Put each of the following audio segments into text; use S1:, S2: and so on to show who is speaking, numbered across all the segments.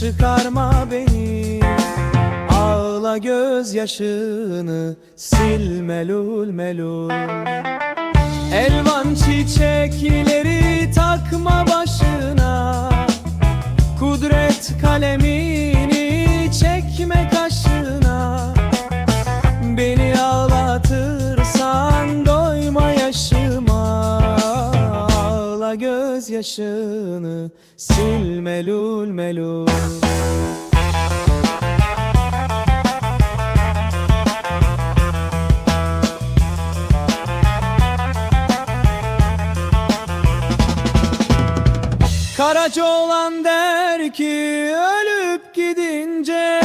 S1: çıkarma beni. Ağla gözyaşını sil melul melul. Elvan çiçekleri takma başına. Kudret kalemini çekme kaşına gözyaşını sil melul melul. Karaca olan der ki ölüp gidince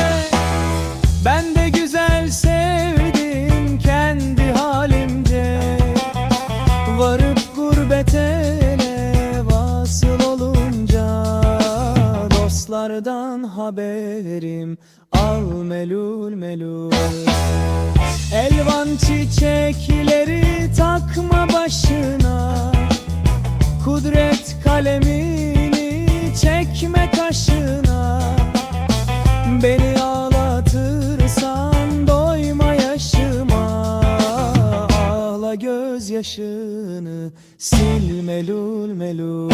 S1: Dostlardan haberim. Al melul melul. Elvan çiçekleri takma başına. Kudret kalemini çekme kaşına Beni ağlatırsan doyma yaşıma. Ağla gözyaşını sil melul melul